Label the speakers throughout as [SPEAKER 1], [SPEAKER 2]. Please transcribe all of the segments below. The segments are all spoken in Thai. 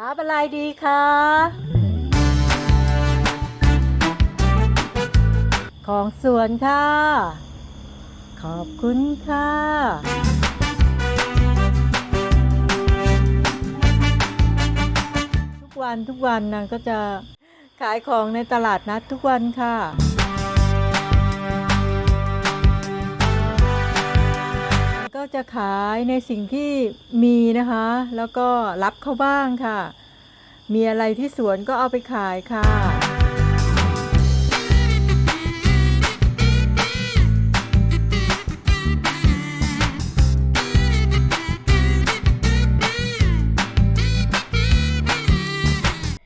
[SPEAKER 1] รับอะไรดีคะ ของสวนค่ะ ขอบคุณค่ะ ทุกวันทุกวันนางก็จะขายของในตลาดนัดทุกวันค่ะ จะขายในสิ่งที่มีนะคะ แล้วก็รับเข้าบ้างค่ะ มีอะไรที่สวนก็เอาไปขายค่ะ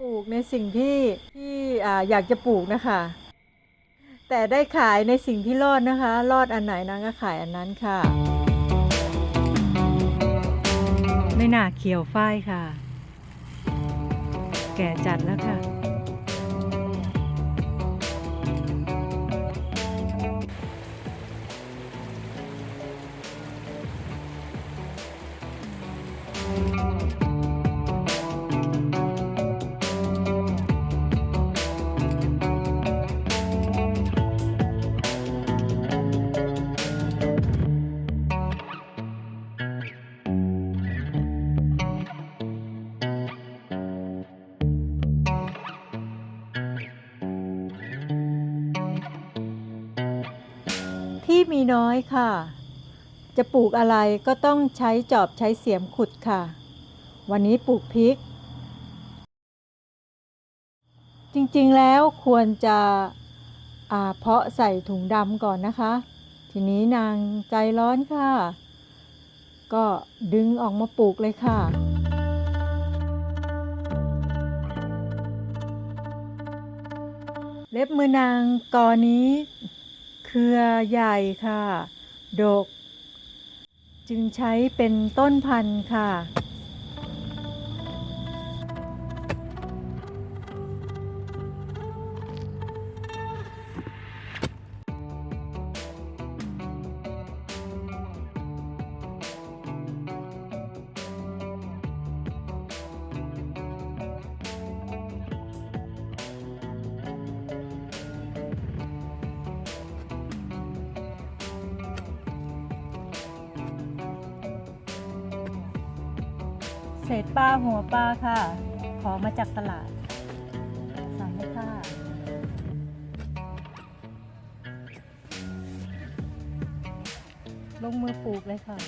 [SPEAKER 1] ปลูกในสิ่งที่ที่ออยากจะปลูกนะคะ แต่ได้ขายในสิ่งที่รอดนะคะ รอดอันไหนนางก็ขายอันนั้นค่ะ ไม่น่าเขียวฝ้ายค่ะ แก่จัดแล้วค่ะที่ มีน้อยค่ะ จะปลูกอะไรก็ต้องใช้จอบใช้เสียมขุดค่ะ วันนี้ปลูกพริก จริงๆแล้วควรจะเพาะใส่ถุงดำก่อนนะคะ ทีนี้นางใจร้อนค่ะ ก็ดึงออกมาปลูกเลยค่ะเล็บมือนางกอนี้ เครือใหญ่ค่ะ ดก จึงใช้เป็นต้นพันธุ์ค่ะ เศษปลาหัวปลาค่ะ ขอมาจากตลาดใส่เลยค่ะลงมือปลูกเลยค่ะ